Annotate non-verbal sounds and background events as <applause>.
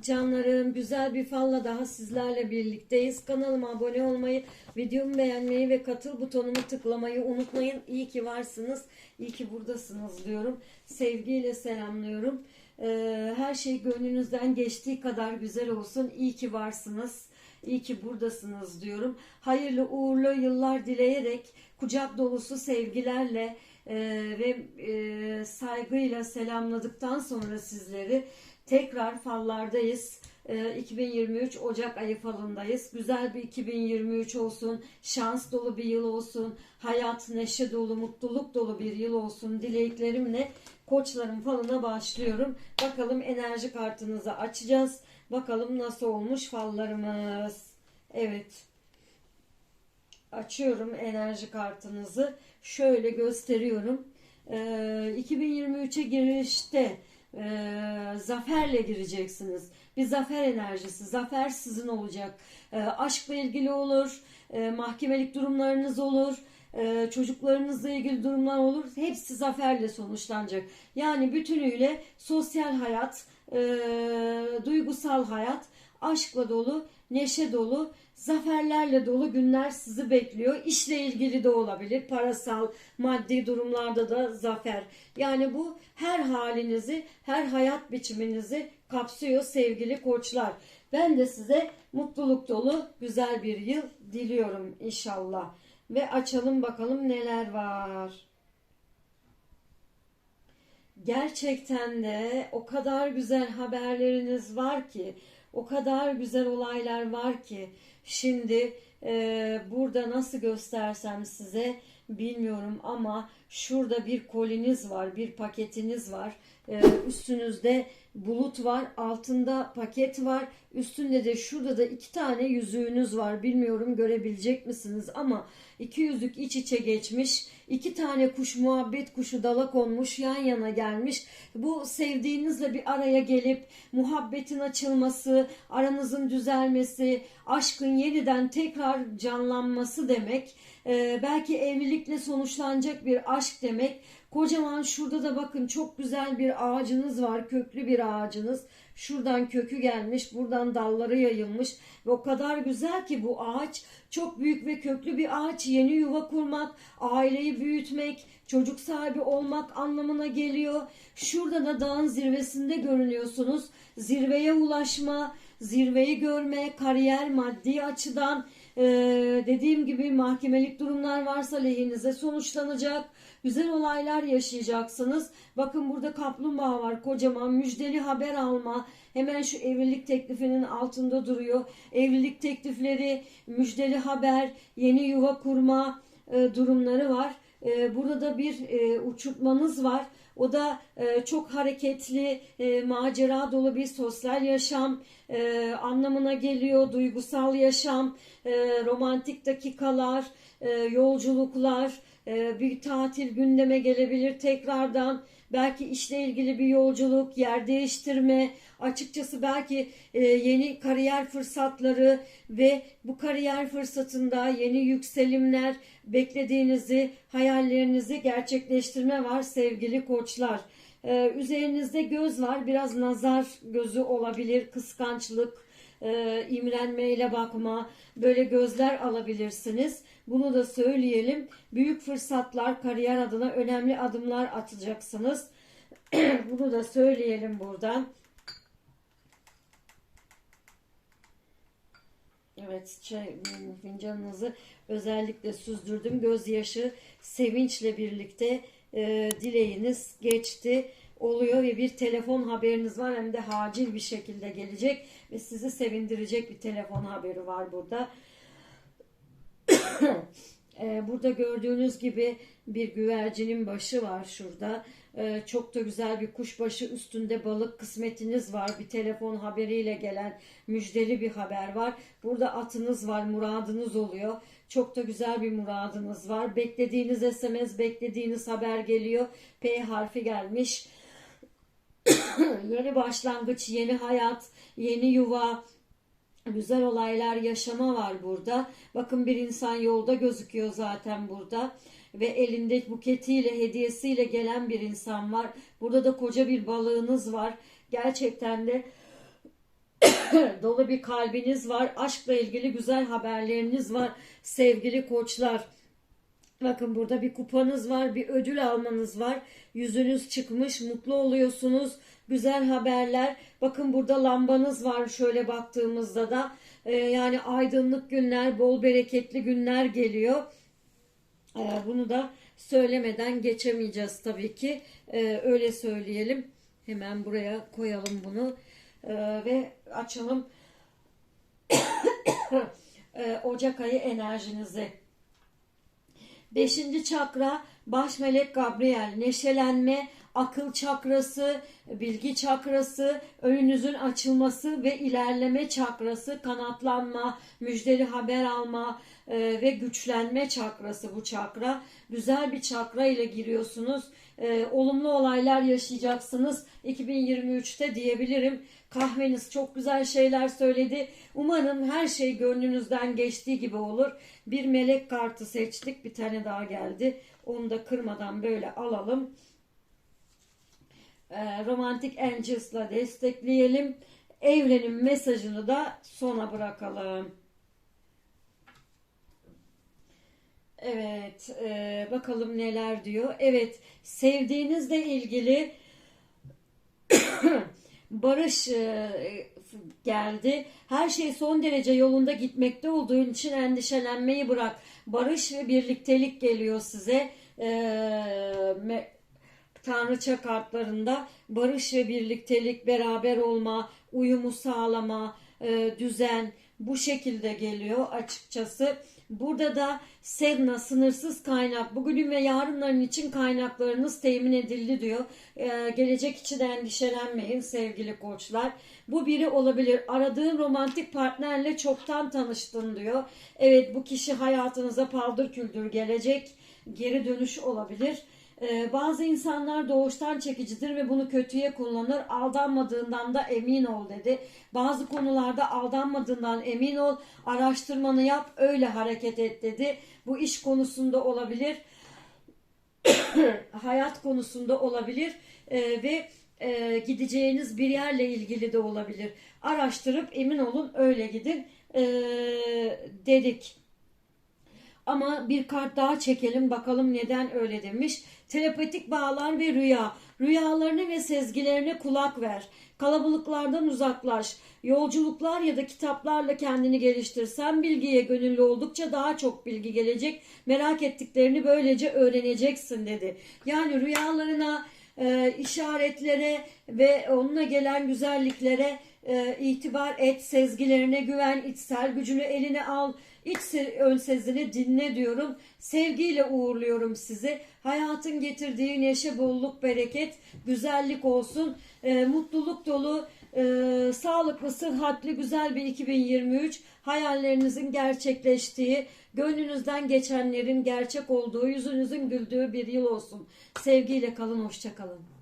canlarım güzel bir falla daha sizlerle birlikteyiz. Kanalıma abone olmayı, videomu beğenmeyi ve katıl butonumu tıklamayı unutmayın. İyi ki varsınız, iyi ki buradasınız diyorum. Sevgiyle selamlıyorum. Ee, her şey gönlünüzden geçtiği kadar güzel olsun. İyi ki varsınız. İyi ki buradasınız diyorum. Hayırlı uğurlu yıllar dileyerek kucak dolusu sevgilerle e, ve e, saygıyla selamladıktan sonra sizleri tekrar fallardayız. E, 2023 Ocak ayı falındayız. Güzel bir 2023 olsun. Şans dolu bir yıl olsun. Hayat neşe dolu, mutluluk dolu bir yıl olsun. Dileklerimle koçların falına başlıyorum. Bakalım enerji kartınızı açacağız. Bakalım nasıl olmuş fallarımız. Evet. Açıyorum enerji kartınızı. Şöyle gösteriyorum. Ee, 2023'e girişte e, zaferle gireceksiniz. Bir zafer enerjisi. Zafer sizin olacak. E, aşkla ilgili olur. E, mahkemelik durumlarınız olur. e, çocuklarınızla ilgili durumlar olur. Hepsi zaferle sonuçlanacak. Yani bütünüyle sosyal hayat, e, duygusal hayat, aşkla dolu, neşe dolu, zaferlerle dolu günler sizi bekliyor. İşle ilgili de olabilir. Parasal, maddi durumlarda da zafer. Yani bu her halinizi, her hayat biçiminizi kapsıyor sevgili koçlar. Ben de size mutluluk dolu güzel bir yıl diliyorum inşallah. Ve açalım bakalım neler var. Gerçekten de o kadar güzel haberleriniz var ki, o kadar güzel olaylar var ki. Şimdi e, burada nasıl göstersem size bilmiyorum ama şurada bir koliniz var, bir paketiniz var. E, üstünüzde bulut var, altında paket var. Üstünde de şurada da iki tane yüzüğünüz var. Bilmiyorum görebilecek misiniz ama iki yüzük iç içe geçmiş. İki tane kuş muhabbet kuşu dala konmuş yan yana gelmiş. Bu sevdiğinizle bir araya gelip muhabbetin açılması, aranızın düzelmesi, aşkın yeniden tekrar canlanması demek. Ee, belki evlilikle sonuçlanacak bir aşk demek. Kocaman şurada da bakın çok güzel bir ağacınız var. Köklü bir ağacınız. Şuradan kökü gelmiş, buradan dalları yayılmış ve o kadar güzel ki bu ağaç çok büyük ve köklü bir ağaç. Yeni yuva kurmak, aileyi büyütmek, çocuk sahibi olmak anlamına geliyor. Şurada da dağın zirvesinde görünüyorsunuz. Zirveye ulaşma, zirveyi görme, kariyer, maddi açıdan ee, dediğim gibi mahkemelik durumlar varsa lehinize sonuçlanacak. Güzel olaylar yaşayacaksınız. Bakın burada kaplumbağa var kocaman müjdeli haber alma. Hemen şu evlilik teklifinin altında duruyor. Evlilik teklifleri, müjdeli haber, yeni yuva kurma e, durumları var. E, burada da bir e, uçurtmanız var. O da e, çok hareketli, e, macera dolu bir sosyal yaşam e, anlamına geliyor. Duygusal yaşam, e, romantik dakikalar, e, yolculuklar, e, bir tatil gündeme gelebilir tekrardan. Belki işle ilgili bir yolculuk, yer değiştirme, açıkçası belki e, yeni kariyer fırsatları ve bu kariyer fırsatında yeni yükselimler beklediğinizi, hayallerinizi gerçekleştirme var sevgili koçlar. E, üzerinizde göz var, biraz nazar gözü olabilir, kıskançlık, e, imrenmeyle bakma, böyle gözler alabilirsiniz. Bunu da söyleyelim. Büyük fırsatlar, kariyer adına önemli adımlar atacaksınız. <clears throat> Bunu da söyleyelim buradan. Evet, çay, fincanınızı özellikle süzdürdüm. Gözyaşı, sevinçle birlikte e, dileğiniz geçti oluyor ve bir telefon haberiniz var hem de acil bir şekilde gelecek ve sizi sevindirecek bir telefon haberi var burada. <coughs> Ee, burada gördüğünüz gibi bir güvercinin başı var şurada. Ee, çok da güzel bir kuşbaşı üstünde balık kısmetiniz var. Bir telefon haberiyle gelen müjdeli bir haber var. Burada atınız var, muradınız oluyor. Çok da güzel bir muradınız var. Beklediğiniz SMS, beklediğiniz haber geliyor. P harfi gelmiş. <coughs> yeni başlangıç, yeni hayat, yeni yuva, güzel olaylar yaşama var burada. Bakın bir insan yolda gözüküyor zaten burada ve elinde buketiyle, hediyesiyle gelen bir insan var. Burada da koca bir balığınız var. Gerçekten de <coughs> dolu bir kalbiniz var. Aşkla ilgili güzel haberleriniz var sevgili koçlar. Bakın burada bir kupanız var, bir ödül almanız var. Yüzünüz çıkmış, mutlu oluyorsunuz. Güzel haberler. Bakın burada lambanız var şöyle baktığımızda da. Ee, yani aydınlık günler, bol bereketli günler geliyor. Ee, bunu da söylemeden geçemeyeceğiz tabii ki. Ee, öyle söyleyelim. Hemen buraya koyalım bunu. Ee, ve açalım <coughs> Ee, Ocak ayı enerjinizi. Beşinci çakra baş melek Gabriel. Neşelenme, akıl çakrası, bilgi çakrası, önünüzün açılması ve ilerleme çakrası, kanatlanma, müjdeli haber alma e, ve güçlenme çakrası bu çakra. Güzel bir çakra ile giriyorsunuz. E, olumlu olaylar yaşayacaksınız 2023'te diyebilirim. Kahveniz çok güzel şeyler söyledi. Umarım her şey gönlünüzden geçtiği gibi olur. Bir melek kartı seçtik. Bir tane daha geldi. Onu da kırmadan böyle alalım. Ee, Romantic Angels'la destekleyelim. Evrenin mesajını da sona bırakalım. Evet, e, bakalım neler diyor. Evet, sevdiğinizle ilgili <coughs> barış e, geldi. Her şey son derece yolunda gitmekte olduğun için endişelenmeyi bırak. Barış ve birliktelik geliyor size. E, Tanrıça kartlarında barış ve birliktelik, beraber olma, uyumu sağlama, e, düzen bu şekilde geliyor açıkçası. Burada da Sedna sınırsız kaynak bugünün ve yarınların için kaynaklarınız temin edildi diyor. Ee, gelecek için endişelenmeyin sevgili koçlar. Bu biri olabilir. Aradığın romantik partnerle çoktan tanıştın diyor. Evet bu kişi hayatınıza paldır küldür gelecek. Geri dönüş olabilir. Ee, bazı insanlar doğuştan çekicidir ve bunu kötüye kullanır. Aldanmadığından da emin ol dedi. Bazı konularda aldanmadığından emin ol. Araştırmanı yap, öyle hareket et dedi. Bu iş konusunda olabilir. <coughs> hayat konusunda olabilir. Ee, ve e, gideceğiniz bir yerle ilgili de olabilir. Araştırıp emin olun öyle gidin ee, dedik. Ama bir kart daha çekelim bakalım neden öyle demiş. Telepatik bağlar ve rüya. Rüyalarına ve sezgilerine kulak ver. Kalabalıklardan uzaklaş. Yolculuklar ya da kitaplarla kendini geliştir. Sen bilgiye gönüllü oldukça daha çok bilgi gelecek. Merak ettiklerini böylece öğreneceksin dedi. Yani rüyalarına, e, işaretlere ve onunla gelen güzelliklere e, itibar et. Sezgilerine güven, içsel gücünü eline al. İç ön sezini dinle diyorum. Sevgiyle uğurluyorum sizi. Hayatın getirdiği neşe, bolluk, bereket, güzellik olsun. E, mutluluk dolu, e, sağlıklı, sıhhatli, güzel bir 2023. Hayallerinizin gerçekleştiği, gönlünüzden geçenlerin gerçek olduğu, yüzünüzün güldüğü bir yıl olsun. Sevgiyle kalın, hoşça kalın.